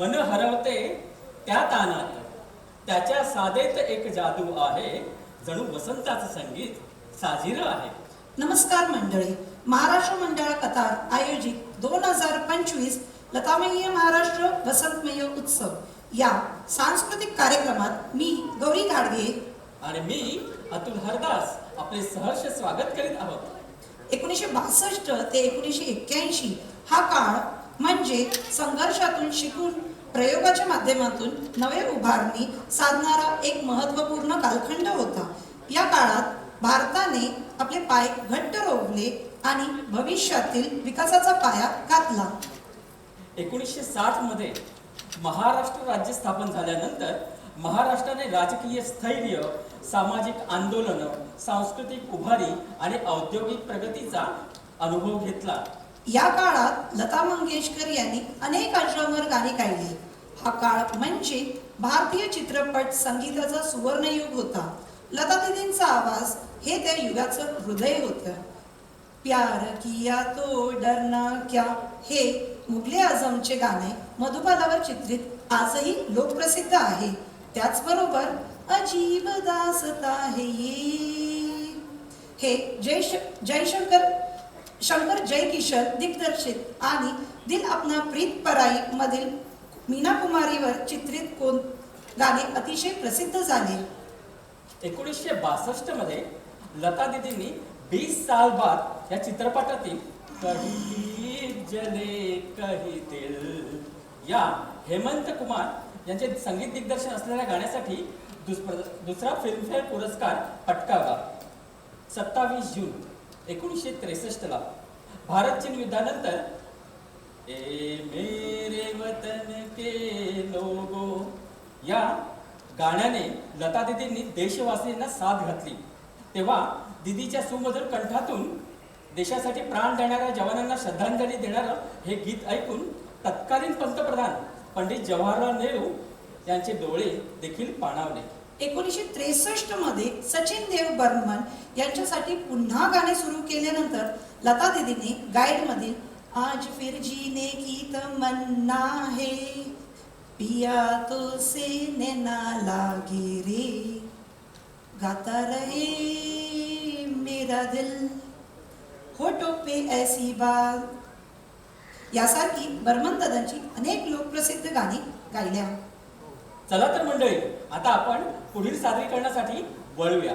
मन हरवते त्या तानात. त्याच्या साधेत एक जादू आहे. जणू वसंताचं संगीत साजिर आहे. नमस्कार मंडळी. महाराष्ट्र मंडळ कतार आयोजित दोन हजार पंचवीस लतामयीय महाराष्ट्र वसंतमय उत्सव. या सांस्कृतिक कार्यक्रमात मी गौरी घाडगे. आणि मी अतुल हरदास आपले सहर्ष स्वागत करीत आहोत. एकोणीसशे बासष्ट ते एकोणीसशे एक्क्याऐंशी हा काळ म्हणजे संघर्षातून शिकून प्रयोगाच्या माध्यमातून नवे उभारणी साधणारा एक महत्त्वपूर्ण कालखंड होता. या काळात भारताने आपले पाय घट्ट रोवले आणि भविष्यातील विकासाचा पाया घातला. एकोणीसशे साठमध्ये महाराष्ट्र राज्य स्थापन झाल्यानंतर महाराष्ट्राने राजकीय स्थैर्य सामाजिक आंदोलन सांस्कृतिक उभारी आणि औद्योगिक प्रगतीचा अनुभव घेतला. या काळात लता मंगेशकर यांनी अनेक आश्रमवर गाणी गायली. हा काळ म्हणजे भारतीय चित्रपट संगीताचा सुवर्णयुग होता. लता दिदींचा आवाज हे त्या युगाचं हृदय होतं. प्यार किया तो डरना क्या हे मुघले आझमचे गाणे मधुबालावर चित्रित आजही लोकप्रसिद्ध आहे. त्याचबरोबर अजीब दासता ये. हे जयश जयशंकर शंकर जयकिशन दिग्दर्शित आणि दिल अपना प्रीत पराई मधील मीना कुमारीवर चित्रित कोण गाणे अतिशय प्रसिद्ध झाले. एकोणीसशे बासष्टमध्ये लता दीदींनी बीस साल बाद या चित्रपटातील कही जले कही दिल या हेमंत कुमार यांचे संगीत दिग्दर्शन असलेल्या गाण्यासाठी दुसरा फिल्मफेअर पुरस्कार पटकावला. सत्तावीस जून. एकोणीसशे त्रेसष्टला भारत चीन युद्धानंतर ए मेरे वतन के लोगो या गाण्याने लता दिदींनी देशवासियांना साथ घातली. तेव्हा दिदीच्या सुमधुर कंठातून देशासाठी प्राण देणाऱ्या जवानांना श्रद्धांजली देणारं हे गीत ऐकून तत्कालीन पंतप्रधान पंडित जवाहरलाल नेहरू यांचे डोळे देखील पाणावले. एकोणीसशे त्रेसष्टमध्ये सचिन देव बर्मन यांच्यासाठी पुन्हा गाणे सुरू केल्यानंतर लता दीदीने गाईड मधील आज फिर जीने की तमन्ना है पिया तो से ना लागे रे। गाता रहे मेरा दिल होठों पे ऐसी बात। यासारखी बर्मन दादांची अनेक लोकप्रसिद्ध गाणी गायल्या. चला तर मंडळी आता आपण पुढील सादरीकरणासाठी वळूया.